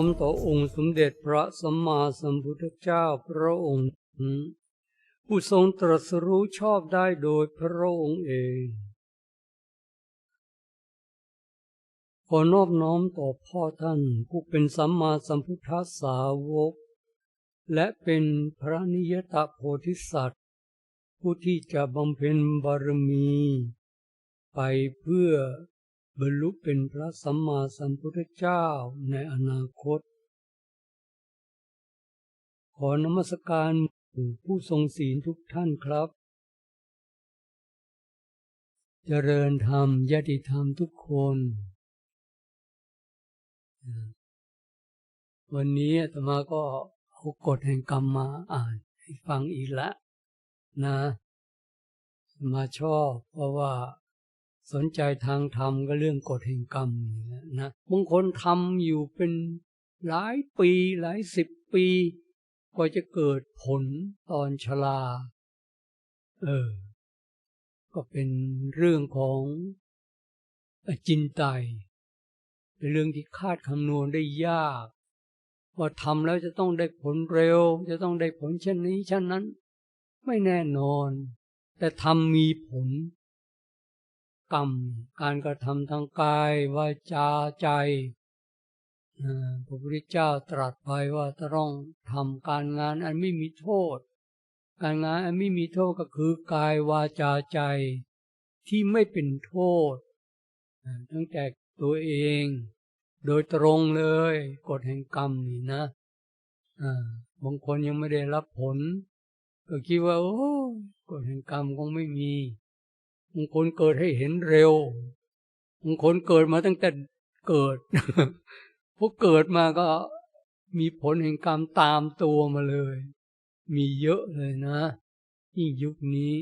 น้อมต่อองค์สมเด็จพระสัมมาสัมพุทธเจ้าพระองค์ผู้ทรงตรัสรู้ชอบได้โดยพระองค์เอง ขอนอบน้อมต่อพ่อท่านผู้เป็นสัมมาสัมพุทธสาวก และเป็นพระนิยตโพธิสัตว์ ผู้ที่จะบำเพ็ญบารมี ไปเพื่อ บรรลุเป็นพระสัมมาสัมพุทธเจ้าในอนาคต ขอนมัสการผู้ทรงศีลทุกท่านครับ เจริญธรรมยติธรรมทุกคน วันนี้อาตมาก็เอากฎแห่งกรรมมาอ่านให้ฟังอีกแล้วนะ มาชอบเพราะว่า สนใจทางธรรมก็เรื่องกฎแห่งกรรมนี่แหละนะบางคนทำอยู่เป็นหลายปีหลายสิบปีก็จะเกิดผลตอนชรา เออ ก็เป็นเรื่องของอจินไตเป็นเรื่องที่คาดคำนวณได้ยาก ว่าทำแล้วจะต้องได้ผลเร็ว จะต้องได้ผลเช่นนี้เช่นนั้น ไม่แน่นอน แต่ทำมีผล กรรม การกระทำทางกายวาจาใจพระพุทธเจ้าตรัสไว้ว่าต้องทำการงานอันไม่มีโทษ การงานอันไม่มีโทษก็คือกายวาจาใจที่ไม่เป็นโทษ ตั้งแต่ตัวเอง โดยตรงเลยกฎแห่งกรรมนี่นะบางคนยังไม่ได้รับผล ก็คิดว่า โอ้กฎแห่งกรรมคงไม่มี บางคนเกิดให้เห็นเร็วบางคนเกิดมาตั้งแต่เกิดพวกเกิดมาก็มีผลแห่งกรรมตามตัวมาเลย มีเยอะเลยนะยิ่งยุคนี้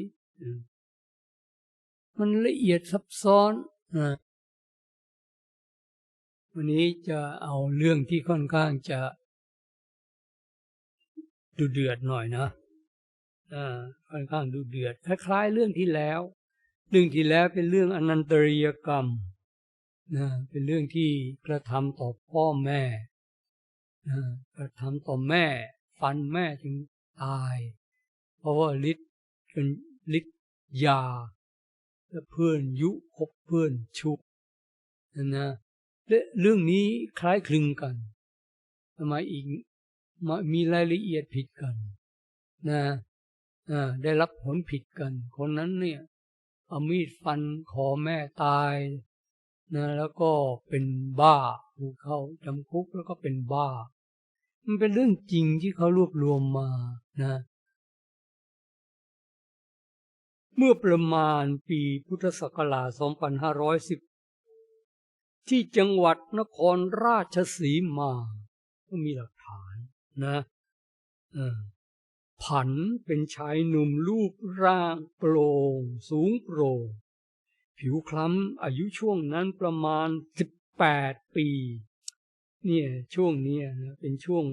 มันละเอียดซับซ้อนนะวันนี้จะเอาเรื่องที่ค่อนข้างจะดูเดือดหน่อยนะอ่าค่อนข้างดูเดือดคล้ายๆเรื่องที่แล้ว เรื่องที่แล้วเป็นเรื่องอนันตริยกรรมนะเป็นเรื่องที่กระทำต่อพ่อแม่นะกระทำต่อแม่ ฟันแม่จึงตาย เพราะว่าฤทธิ์เป็นฤทธิ์ยาและเพื่อนยุคบเพื่อนชุบนะนะและเรื่องนี้คล้ายคลึงกันทำไมอีกมามีรายละเอียดผิดกัน นะได้รับผลผิดกัน คนนั้นเนี่ย เอามีดฟันคอแม่ตายนะแล้วก็เป็นบ้าถูกเขาจำคุกแล้วก็เป็นบ้า มันเป็นเรื่องจริงที่เขารวบรวมมานะ เมื่อประมาณปีพุทธศักราช 2510 ที่จังหวัดนครราชสีมา ก็มีหลักฐานนะ ผันเป็นชายหนุ่มรูปร่าง โปร่ง สูงโปร่ง ผิวคล้ำอายุช่วงนั้นประมาณสิบแปดปี เนี่ยช่วงนี้นะเป็นช่วง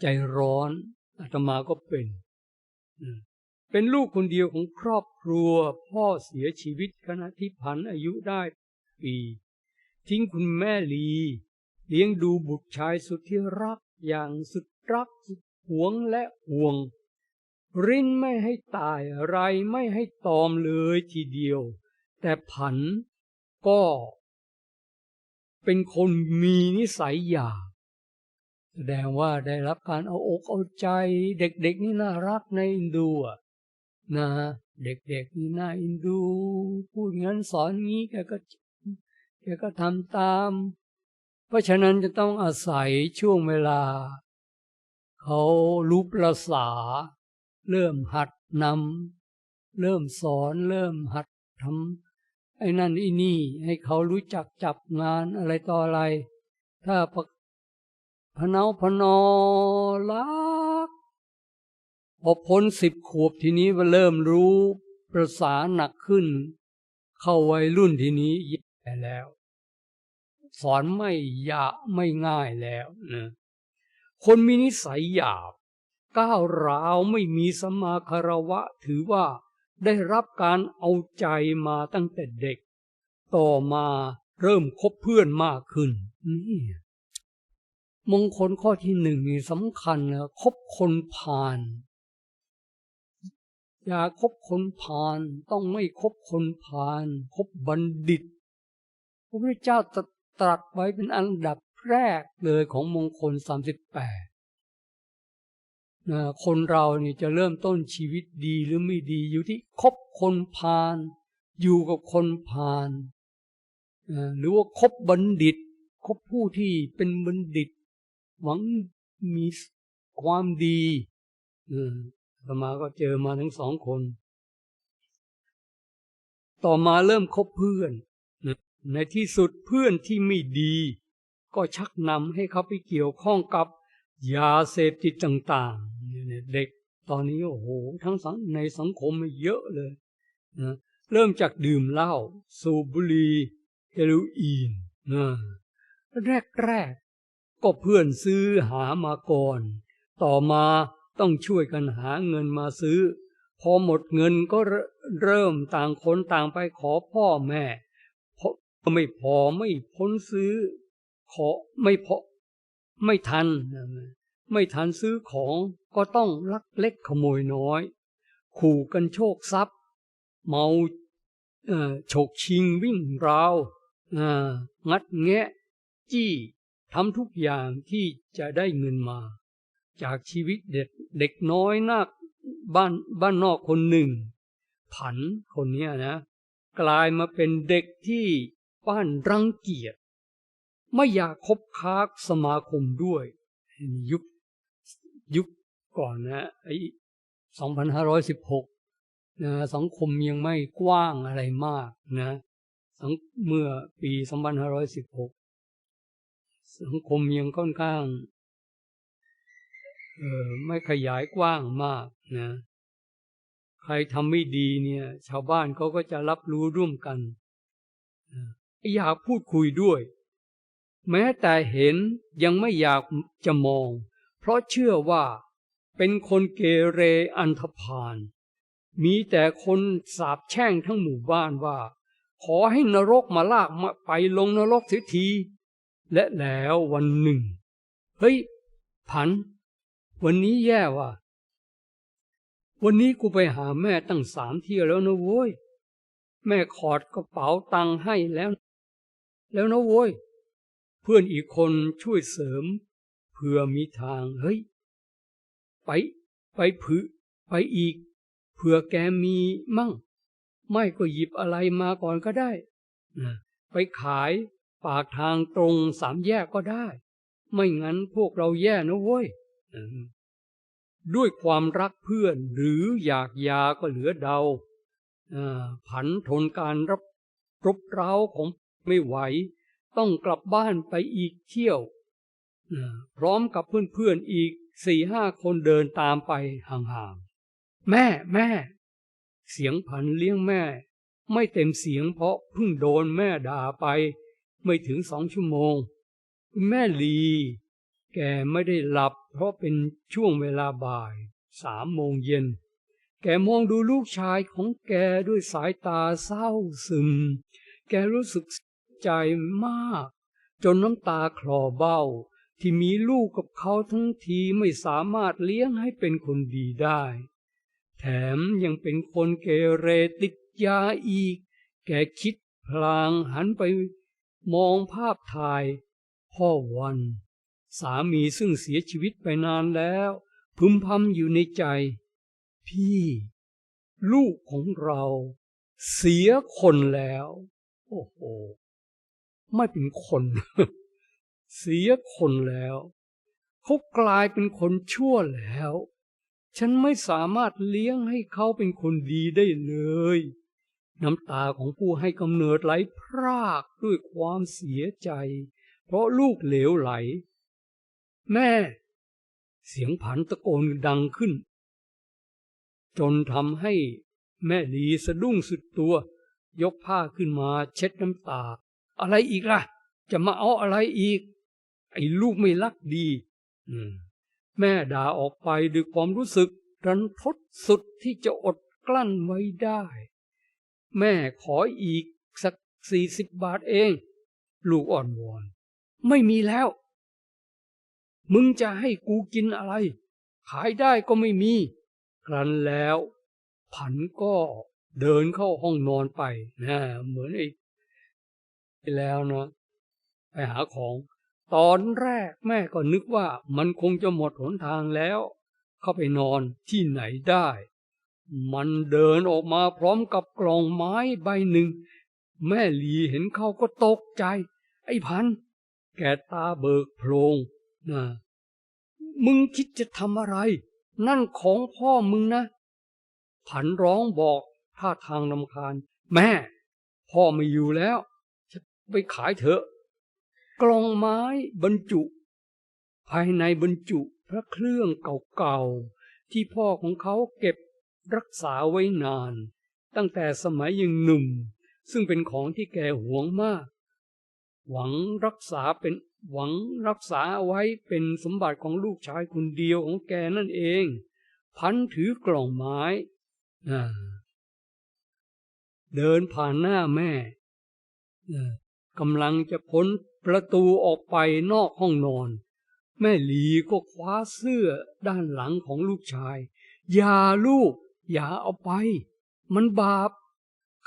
ใจร้อนอาตมาก็เป็นเป็นลูกคนเดียวของครอบครัว พ่อเสียชีวิตขณะที่ผันอายุได้ปี ทิ้งคุณแม่ลี เลี้ยงดูบุตรชายสุดที่รักอย่างสุดรักสุด หวงและห่วง รินไม่ให้ตายอะไรไม่ให้ตอมเลยทีเดียว แต่ผันก็ เป็นคนมีนิสัยหยาบแสดงว่าได้รับการเอาอกเอาใจเด็กๆนี่น่ารักในอินดูนะเด็กๆนี่น่าอินดู พูดงั้นสอนงี้แกก็แกก็ทำตาม เพราะฉะนั้นจะต้องอาศัยช่วงเวลา เขารู้ประษา เริ่มหัดนำเริ่มสอนเริ่มหัดทำไอ้นั่นไอ้นี่ ให้เขารู้จักจับงานอะไรต่ออะไร ถ้าพนาพนอลักพอพ้นสิบขวบทีนี้มาเริ่มรู้ประสาหนักขึ้น เข้าวัยรุ่นทีนี้แย่แล้ว สอนไม่ยาไม่ง่ายแล้วนะ คนมีนิสัยหยาบ ก้าวร้าวไม่มีสมาคารวะถือว่าได้รับการเอาใจมาตั้งแต่เด็ก ต่อมาเริ่มคบเพื่อนมากขึ้น นี่มงคลข้อที่หนึ่งนี่สำคัญนะคบคนพาลอย่าคบคนพาลต้องไม่คบคนพาลคบบัณฑิต พระพุทธเจ้าตตรัสไว้เป็นอันดับ แรกเลยของมงคลสามสิบแปดนะคนเราเนี่ยจะเริ่มต้นชีวิตดีหรือไม่ดีอยู่ที่คบคนพาลอยู่กับคนพาลนะหรือว่าคบบัณฑิต คบผู้ที่เป็นบัณฑิต หวังมีความดีอืมอาตมาก็เจอมาทั้งสองคน ต่อมาเริ่มคบเพื่อน ในที่สุดเพื่อนที่ไม่ดี ก็ชักนำให้เขาไปเกี่ยวข้องกับยาเสพติดต่างๆเนี่ยเด็กตอนนี้โอ้โหทั้งสังในสังคมเยอะเลยนะเริ่มจากดื่มเหล้าสูบบุหรี่เฮโรอีนนะแรกๆก็เพื่อนซื้อหามาก่อน ต่อมาต้องช่วยกันหาเงินมาซื้อ พอหมดเงินก็เรเริ่มต่างคนต่างไปขอพ่อแม่เพราะไม่พอไม่พ้นซื้อ ขอไม่พอไม่ทัน ไม่ทันซื้อของก็ต้องลักเล็กขโมยน้อย ขู่กันโชคทรัพย์ เมาฉกชิงวิ่งราวงัดแงะ จี้ทำทุกอย่างที่จะได้เงินมา จากชีวิตเด็กเด็กน้อยนักบ้านบ้านนอกคนหนึ่ง ผันคนนี้นะ กลายมาเป็นเด็กที่บ้านรังเกียจ ไม่อยากคบค้าสมาคมด้วยยุคยุคก่อนนะไอ้2516นห้าร้อยสิบหกนะสังคมยังไม่กว้างอะไรมากนะสังเมื่อปี2516สังคมยังค่อนข้างเออไม่ขยายกว้างมากนะ ใครทำไม่ดีเนี่ย ชาวบ้านเขาก็จะรับรู้ร่วมกันอยากพูดคุยด้วย แม้แต่เห็นยังไม่อยากจะมอง เพราะเชื่อว่าเป็นคนเกเรอันธพาลมีแต่คนสาบแช่งทั้งหมู่บ้านว่า ขอให้นรกมาลากมาไปลงนรกเสียที และแล้ววันหนึ่ง เฮ้ย ผัน วันนี้แย่ว่ะ วันนี้กูไปหาแม่ตั้งสามเที่ยวแล้วนะโว้ย แม่ขอดกระเป๋าตังค์ให้แล้ว แล้วนะโว้ย เพื่อนอีกคนช่วยเสริมเผื่อมีทางเฮ้ย ไป ไปผือไปอีกเผื่อแกมีมั่ง ไม่ก็หยิบอะไรมาก่อนก็ได้นะไปขายปากทางตรงสามแยกก็ได้ ไม่งั้นพวกเราแย่นะเว้ยด้วยความรักเพื่อนหรืออยากยาก็เหลือเดาผันทนการรับรบเร้าของไม่ไหว ต้องกลับบ้านไปอีกเที่ยว พร้อมกับเพื่อนๆอีกสี่ห้าคนเดินตามไปห่างๆ แม่แม่ เสียงผันเลี้ยงแม่ ไม่เต็มเสียงเพราะเพิ่งโดนแม่ด่าไป ไม่ถึงสองชั่วโมง แม่ลี แกไม่ได้หลับเพราะเป็นช่วงเวลาบ่ายสามโมงเย็น แกมองดูลูกชายของแกด้วยสายตาเศร้าซึม แกรู้สึก ใจมาก จนน้ำตาคลอเบ้า ที่มีลูกกับเขาทั้งทีไม่สามารถเลี้ยงให้เป็นคนดีได้ แถมยังเป็นคนเกเรติดยาอีก แกคิดพลางหันไปมองภาพถ่าย พ่อวัน สามีซึ่งเสียชีวิตไปนานแล้ว พึมพำอยู่ในใจ พี่ ลูกของเรา เสียคนแล้ว โอ้โห ไม่เป็นคน เสียคนแล้วเขากลายเป็นคนชั่วแล้ว ฉันไม่สามารถเลี้ยงให้เขาเป็นคนดีได้เลย น้ำตาของผู้ให้กำเนิดไหลพรากด้วยความเสียใจ เพราะลูกเหลวไหล แม่ เสียงผันตะโกนดังขึ้น จนทำให้แม่ลีสะดุ้งสุดตัวยกผ้าขึ้นมาเช็ดน้ำตา อะไรอีกล่ะ จะมาเอาอะไรอีก ไอ้ลูกไม่รักดีแม่ด่าออกไปด้วยความรู้สึก รันทดสุดที่จะอดกลั้นไว้ได้ แม่ขออีกสักสี่สิบบาทเอง ลูกอ่อนวอน ไม่มีแล้ว มึงจะให้กูกินอะไร ขายได้ก็ไม่มี ครั้นแล้ว ผันก็เดินเข้าห้องนอนไปนะเหมือนไอ้ แล้วเนาะไปหาของ ตอนแรกแม่ก็นึกว่ามันคงจะหมดหนทางแล้ว เข้าไปนอนที่ไหนได้ มันเดินออกมาพร้อมกับกล่องไม้ใบหนึ่ง แม่หลีเห็นเขาก็ตกใจ ไอ้พัน แกตาเบิกโพลงนะมึงคิดจะทำอะไร นั่นของพ่อมึงนะ ผันร้องบอกท่าทางนำคาญ แม่ พ่อไม่อยู่แล้ว ไปขายเถอะ กล่องไม้บรรจุ ภายในบรรจุพระเครื่องเก่าๆ ที่พ่อของเขาเก็บรักษาไว้นาน ตั้งแต่สมัยยังหนุ่ม ซึ่งเป็นของที่แกหวงมาก หวังรักษาเป็นหวังรักษาเอาไว้เป็นสมบัติของลูกชายคนเดียวของแกนั่นเอง พันถือกล่องไม้อ่าเดินผ่านหน้าแม่อ่า กำลังจะพ้นประตูออกไปนอกห้องนอน แม่หลีก็คว้าเสื้อด้านหลังของลูกชาย อย่าลูก อย่าเอาไป มันบาป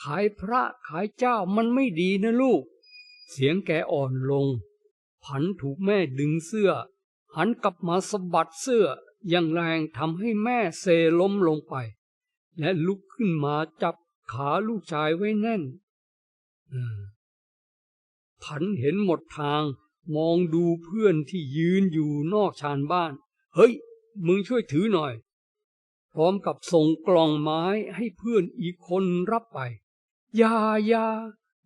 ขายพระขายเจ้ามันไม่ดีนะลูก เสียงแกอ่อนลง ผันถูกแม่ดึงเสื้อ หันกลับมาสะบัดเสื้ออย่างแรงทำให้แม่เซล้มลงไป และลุกขึ้นมาจับขาลูกชายไว้แน่นอืม ผันเห็นหมดทาง มองดูเพื่อนที่ยืนอยู่นอกชานบ้าน เฮ้ย มึงช่วยถือหน่อย พร้อมกับส่งกล่องไม้ให้เพื่อนอีกคนรับไปอย่าอย่า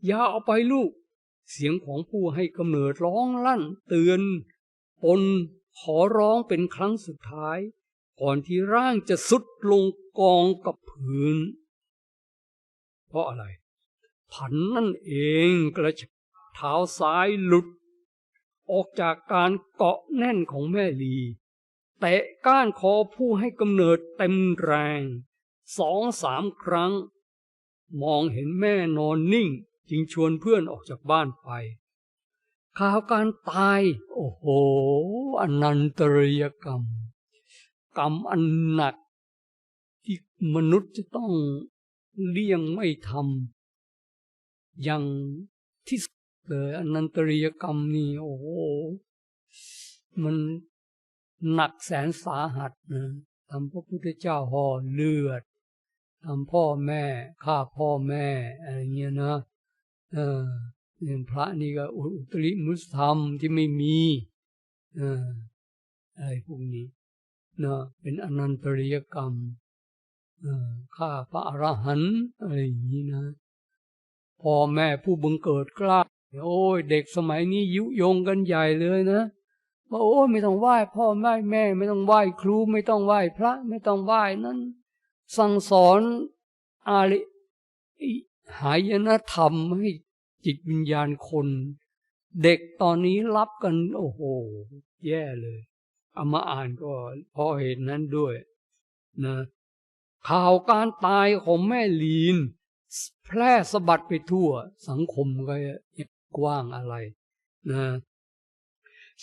อย่าเอาไปลูก เสียงของผู้ให้กำเนิดร้องลั่น เตือน ปนขอร้องเป็นครั้งสุดท้าย ก่อนที่ร่างจะสุดลงกองกับพื้น เพราะอะไร ผันนั่นเองกระช เท้าซ้ายหลุด ออกจากการเกาะแน่นของแม่ลีแตะก้านคอผู้ให้กำเนิดเต็มแรงสองสามครั้ง มองเห็นแม่นอนนิ่งจึงชวนเพื่อนออกจากบ้านไปข่าวการตาย โอ้โหอนันตริยกรรม กรรมอันหนัก ที่มนุษย์จะต้องเลี่ยงไม่ทำอย่างที่ส เลยอนันตริยกรรมนี่โอ้โหมันหนักแสนสาหัสนะทำพระพุทธเจ้าห่อเลือดทำพ่อแม่ฆ่าพ่อแม่อะไรเงี้ยนะเออเนี่ยพระนี่ก็อุตริมุสธรรมที่ไม่มีเอออะไรพวกนี้นะเป็นอนันตริยกรรมฆ่าพระอรหันต์อะไรอย่างนี้นะ พ่อแม่ผู้บังเกิดกล้า โอ้ยเด็กสมัยนี้ยุยงกันใหญ่เลยนะว่าโอ้ไม่ต้องไหว้พ่อแม่แม่ ไม่ต้องไหว้ครูไม่ต้องไหว้พระ ไม่ต้องไหว้นั้น สั่งสอนอาริหายนธรรมให้จิตวิญญาณคน เด็กตอนนี้รับกัน โอ้โห แย่เลยเอามาอ่านก็เพราะเหตุนั้นด้วยนะข่าวการตายของแม่ลีน แพร่สะบัดไปทั่วสังคมก็ กว้างอะไรนะ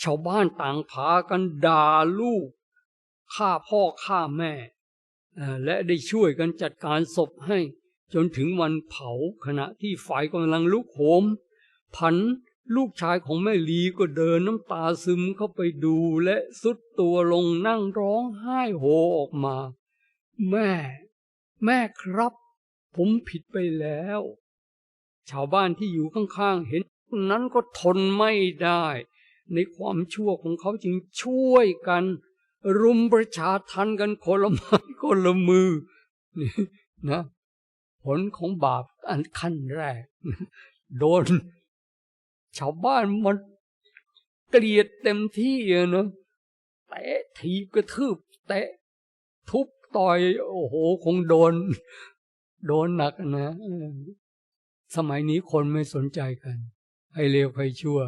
ชาวบ้านต่างพากันด่าลูกฆ่าพ่อฆ่าแม่ และได้ช่วยกันจัดการศพให้ จนถึงวันเผาขณะที่ไฟกำลังลุกโหม ผันลูกชายของแม่ลีก็เดินน้ำตาซึมเข้าไปดูและสุดตัวลงนั่งร้องไห้โฮออกมา แม่ แม่ครับ ผมผิดไปแล้ว ชาวบ้านที่อยู่ข้างๆเห็น นั้นก็ทนไม่ได้ ในความชั่วของเขาจึงช่วยกัน รุมประชาทันกันคนละไม้คนละมือนี่นะผลของบาปอันขั้นแรก โดน ชาวบ้านมันเกลียดเต็มที่เนะแตะทีกระทืบแตะ ทุบต่อย โอ้โห คงโดน โดนหนักนะ สมัยนี้คนไม่สนใจกัน ให้เลวใครชั่ว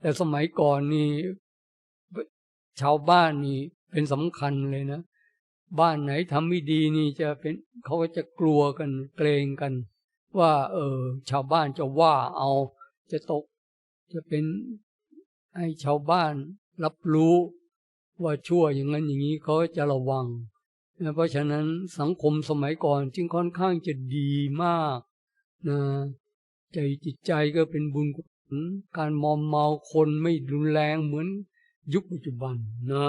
แต่สมัยก่อนนี่ชาวบ้านนี่เป็นสำคัญเลยนะ บ้านไหนทำไม่ดีนี่จะเป็นเขาก็จะกลัวกันเกรงกัน ว่า เออ ชาวบ้านจะว่าเอาจะตก จะเป็นให้ชาวบ้านรับรู้ว่าชั่วอย่างนั้นอย่างนี้เขาจะระวังนะเพราะฉะนั้นสังคมสมัยก่อนจึงค่อนข้างจะดีมากนะใจจิตใจก็เป็นบุญกุ การมอมเมาคนไม่รุนแรงเหมือนยุคปัจจุบันนะ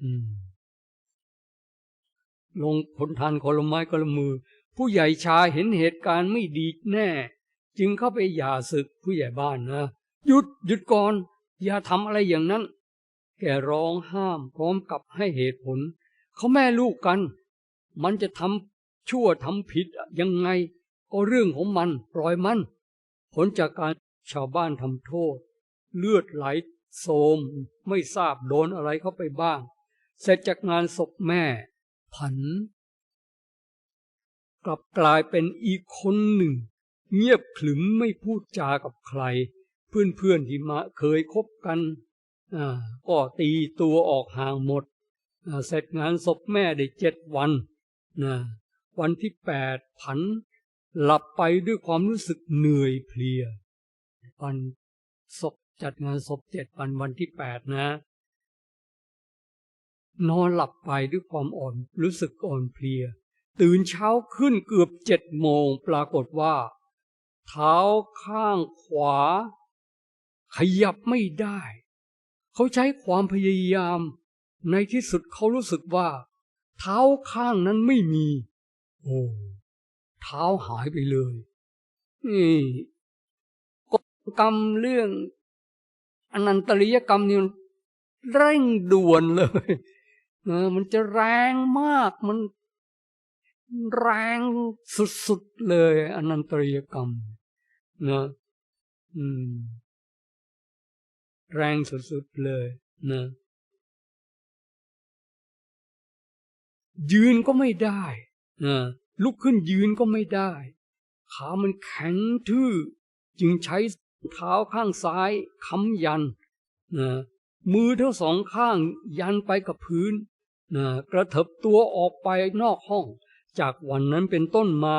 อืมลงผลทานคนละไม้คนละมือ ผู้ใหญ่ชายเห็นเหตุการณ์ไม่ดีแน่ จึงเข้าไปหย่าศึกผู้ใหญ่บ้านนะหยุดหยุดก่อน อย่าทำอะไรอย่างนั้น แกร้องห้ามพร้อมกับให้เหตุผล เขาแม่ลูกกัน มันจะทำชั่วทำผิดยังไง ก็เรื่องของมันปล่อยมัน ผลจากการ ชาวบ้านทำโทษ เลือดไหลโสมไม่ทราบโดนอะไรเข้าไปบ้าง เสร็จจากงานศพแม่ ผัน กลับกลายเป็นอีกคนหนึ่ง เงียบขรึมไม่พูดจากับใคร เพื่อนๆที่มาเคยคบกันก็ตีตัวออกห่างหมด เสร็จงานศพแม่ได้เจ็ดวันนะวันที่แปดผัน หลับไปด้วยความรู้สึกเหนื่อยเพลีย วันศพจัดงานศพเจ็ดวันวันที่แปดนะ นอนหลับไปด้วยความอ่อนรู้สึกอ่อนเพลีย ตื่นเช้าขึ้นเกือบเจ็ดโมงปรากฏว่า เท้าข้างขวา ขยับไม่ได้ เขาใช้ความพยายาม ในที่สุดเขารู้สึกว่า เท้าข้างนั้นไม่มี โอ้เท้าหายไปเลยนี่ กรรมเรื่องอนันตริยกรรมนี่มันเร่งด่วนเลยเออมันจะแรงมากมันแรงสุดๆเลยอนันตริยกรรมนะอืม แรงสุดๆเลยนะยืนก็ไม่ได้นะลุกขึ้นยืนก็ไม่ได้ ขามันแข็งทื่อ จึงใช้ เท้าข้างซ้ายค้ำยันนะมือทั้งสองข้างยันไปกับพื้นนะกระเถิบตัวออกไปนอกห้อง จากวันนั้นเป็นต้นมา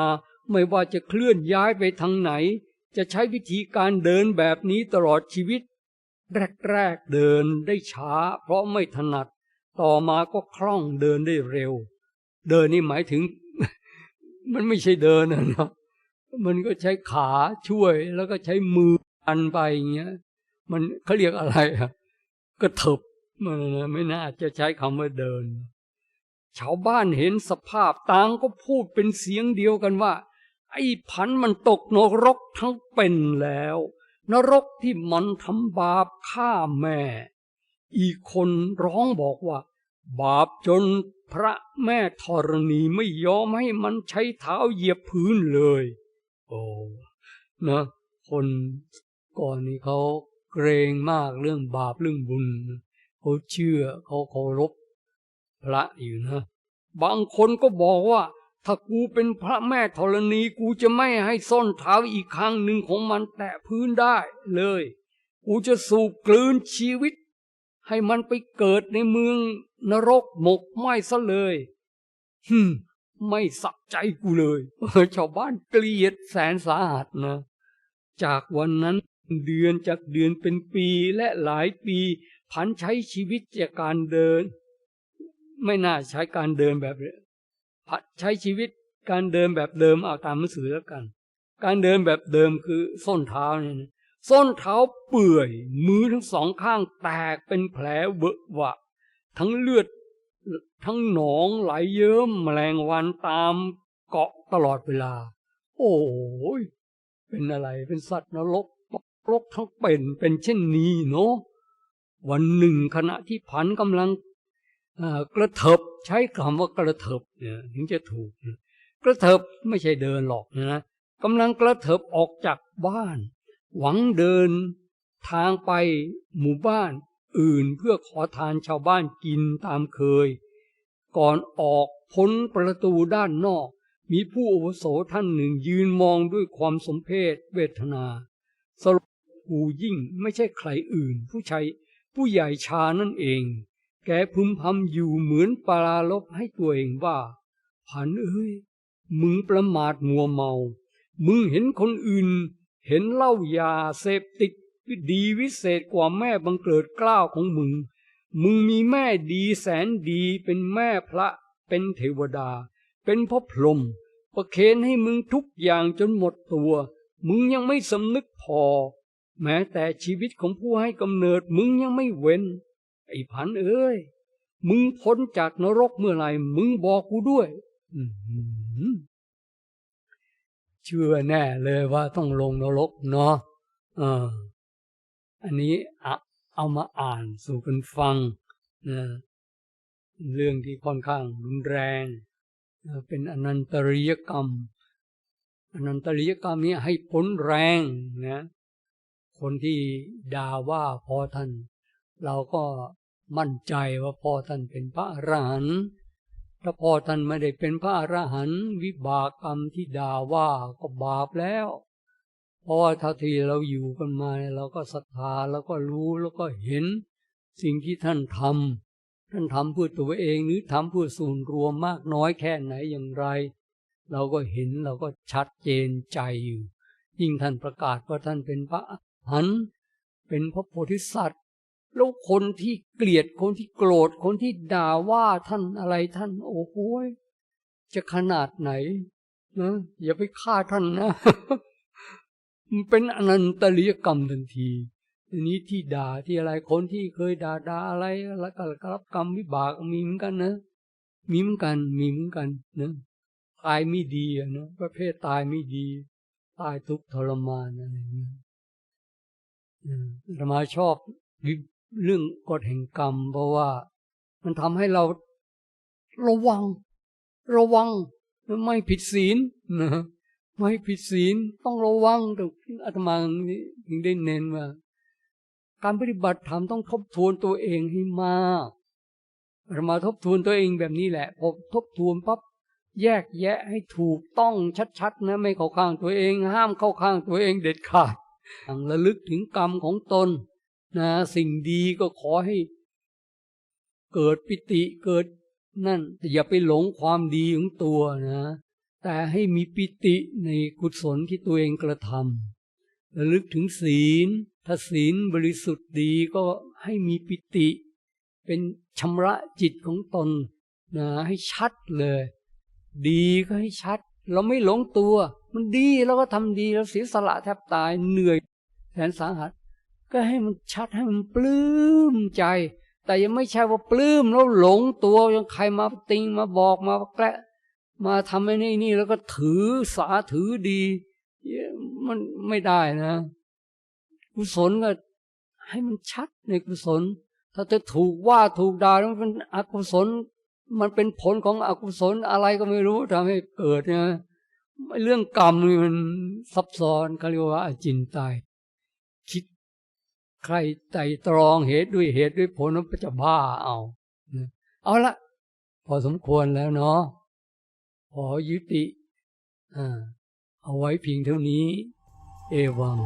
ไม่ว่าจะเคลื่อนย้ายไปทางไหน จะใช้วิธีการเดินแบบนี้ตลอดชีวิต แรกๆเดินได้ช้า เพราะไม่ถนัด ต่อมาก็คล่องเดินได้เร็ว เดินนี่หมายถึง มันไม่ใช่เดินนะเนาะมันก็ใช้ขาช่วยแล้วก็ใช้มือ อันไปอย่างเงี้ย มันเขาเรียกอะไรอะกระเถิบมันไม่น่าจะใช้คำว่าเดิน ชาวบ้านเห็นสภาพต่างก็พูดเป็นเสียงเดียวกันว่า ไอ้พันมันตกนรกทั้งเป็นแล้ว นรกที่มันทำบาปฆ่าแม่ อีกคนร้องบอกว่า บาปจนพระแม่ธรณีไม่ยอมให้มันใช้เท้าเหยียบพื้นเลย โอ้นะคน ก่อนนี้เขาเกรงมากเรื่องบาปเรื่องบุญเขาเชื่อเขาเคารพพระอยู่นะ บางคนก็บอกว่า ถ้ากูเป็นพระแม่ธรณีกูจะไม่ให้ส้นเท้าอีกครั้งหนึ่งของมันแตะพื้นได้เลย กูจะสูบกลืนชีวิต ให้มันไปเกิดในเมืองนรกหมกไหม้ซะเลยฮึมไม่สักใจกูเลยชาวบ้านเกลียดแสนสาหัสนะ จากวันนั้น เดือนจากเดือนเป็นปีและหลายปีพันใช้ชีวิตจากการเดิน ไม่น่าใช้การเดินแบบพันใช้ชีวิตการเดินแบบเดิมเอาตามหนังสือแล้วกัน การเดินแบบเดิมคือส้นเท้าเนี่ยส้นเท้าเปื่อยมือทั้งสองข้างแตกเป็นแผลเบอะหวะ ทั้งเลือดทั้งหนองไหลเยิ้มแมลงวันตามเกาะตลอดเวลา โอ้ยเป็นอะไรเป็นสัตว์นรก นรกทั้งเป็นเป็นเช่นนี้เนาะวันหนึ่งขณะที่ผันกำลังกระเถิบใช้คำว่ากระเถิบเนี่ยถึงจะถูก กระเถิบไม่ใช่เดินหรอกนะกำลังกระเถิบออกจากบ้าน หวังเดินทางไปหมู่บ้านอื่นเพื่อขอทานชาวบ้านกินตามเคย ก่อนออกพ้นประตูด้านนอก มีผู้อาวุโสท่านหนึ่งยืนมองด้วยความสมเพศเวทนาสรุป กูยิ่งไม่ใช่ใครอื่น ผู้ชายผู้ใหญ่ชานั่นเอง แกพึมพำอยู่เหมือนปลาลบให้ตัวเองว่า ผันเอ้ย มึงประมาทมัวเมา มึงเห็นคนอื่น เห็นเหล้ายาเสพติดดีวิเศษกว่าแม่บังเกิดกล้าวของมึง มึงมีแม่ดีแสนดีเป็นแม่พระเป็นเทวดา เป็นพ่อพรหมประเคนให้มึงทุกอย่างจนหมดตัว มึงยังไม่สำนึกพอ แม้แต่ชีวิตของผู้ให้กำเนิดมึงยังไม่เว้น ไอ้พันเอ้ย มึงพ้นจากนรกเมื่อไหร่ มึงบอกกูด้วยเชื่อแน่เลยว่าต้องลงนรกเนาะอ,อันนี้เอามาอ่านสู่กันฟังนะเรื่องที่ค่อนข้างรุนแรง เป็นอนันตริยกรรม อนันตริยกรรมนี้ให้ผลแรงนะ คนที่ด่าว่าพอท่าน เราก็มั่นใจว่าพ่อท่านเป็นพระอรหันต์ถ้าพ่อท่านไม่ได้เป็นพระอรหันต์วิบากกรรมที่ด่าว่าก็บาปแล้ว เพราะว่าท่าทีเราอยู่กันมาเราก็ศรัทธาแล้วก็รู้แล้วก็เห็น สิ่งที่ท่านทำท่านทำเพื่อตัวเองหรือทำเพื่อส่วนรวมมากน้อยแค่ไหนอย่างไร เราก็เห็นเราก็ชัดเจนใจอยู่ยิ่งท่านประกาศว่าท่านเป็นพระ หันเป็นพระโพธิสัตว์ แล้วคนที่เกลียดคนที่โกรธคนที่ด่าว่าท่านอะไรท่าน โอ้โหยจะขนาดไหนนะอย่าไปฆ่าท่านนะมันเป็นอนันตริยกรรมทันทีทีนี้ที่ด่าที่อะไรคนที่เคยด่าด่าอะไรแล้วก็รับกรรมวิบากมีเหมือนกันนะมีเหมือนกันมีเหมือนกันนะตายไม่ดีนะประเภทตายไม่ดี ตายทุกทรมานอะไรเงี้ย อืมอาตมาชอบเรื่องกฎแห่งกรรม เพราะว่ามันทำให้เราระวัง ระวังไม่ผิดศีลนะไม่ผิดศีลต้องระวังแต่อาตมาถึงได้เน้นว่า การปฏิบัติธรรมต้องทบทวนตัวเองให้มากอาตมาทบทวนตัวเองแบบนี้แหละพอทบทวนปั๊บแยกแยะให้ถูกต้องชัดๆนะไม่เข้าข้างตัวเอง ห้ามเข้าข้างตัวเองเด็ดขาด ต้องระลึกถึงกรรมของตนนะสิ่งดีก็ขอให้เกิดปิติเกิดนั่นแต่อย่าไปหลงความดีของตัวนะ แต่ให้มีปิติในกุศลที่ตัวเองกระทำระลึกถึงศีล ถ้าศีลบริสุทธิ์ดีก็ให้มีปิติ เป็นชำระจิตของตนนะให้ชัดเลย ดีก็ให้ชัด เราไม่หลงตัว มันดีเราก็ทำดีเราเสียสละแทบตายเหนื่อยแสนสาหัส ก็ให้มันชัดให้มันปลื้มใจ แต่ยังไม่ใช่ว่าปลื้มแล้วหลงตัวยังใครมาติงมาบอกมาแกละมาทำไอ้นี่นี่แล้วก็ถือสาถือดี มันไม่ได้นะ กุศลก็ให้มันชัดในกุศล ถ้าจะถูกว่าถูกด่าแล้วมันเป็นอกุศล มันเป็นผลของอกุศลอะไรก็ไม่รู้ทำให้เกิดนะ เรื่องกรรมนี่มันซับซ้อนเขาเรียกว่าอจินตาย คิดใครไต่ตรองเหตุด้วยเหตุด้วยผลนั้นจะบ้าเอาเอาละพอสมควรแล้วเนาะขอยุติอ่าเอาไว้เพียงเท่านี้ เอวัง